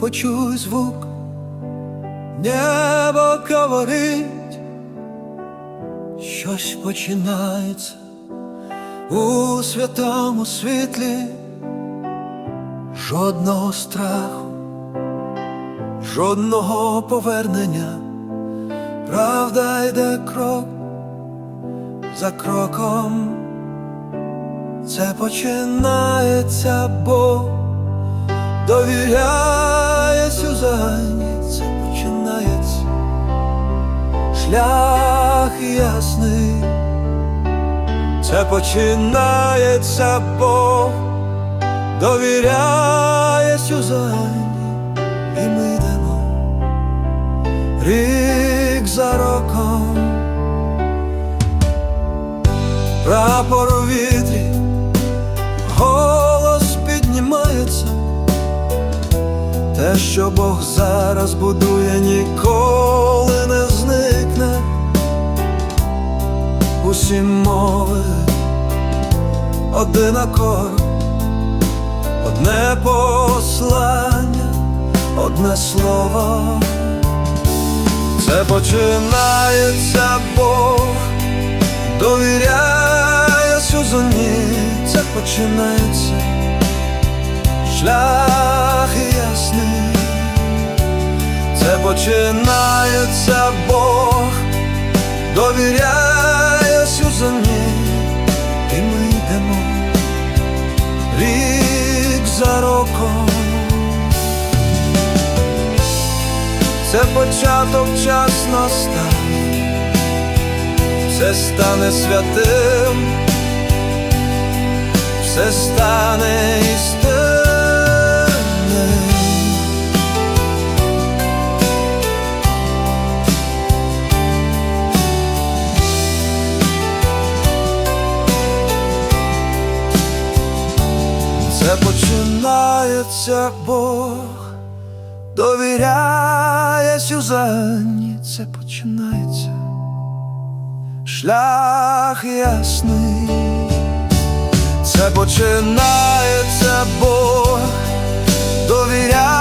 почуй звук, небо говорить, щось починається у святому світлі, жодного страху, жодного повернення, правда йде крок за кроком. Це починається, бо довіряє Сюзанні, починається. Шлях ясний, це починається, бо довіряє Сюзанні, і ми йдемо рік за роком, прапор що Бог зараз будує, ніколи не зникне. Усі мови одинаково, одне послання, одне слово. Це починається Бог довіряє Сюзані, це починається шлях починається Бог, довіряє Сюзані, і ми йдемо рік за роком. Це початок час настав. Все стане святим, все стане Це починається Бог, довіряє Сюзанні, це починається. Шлях ясний, це починається Бог, довіряє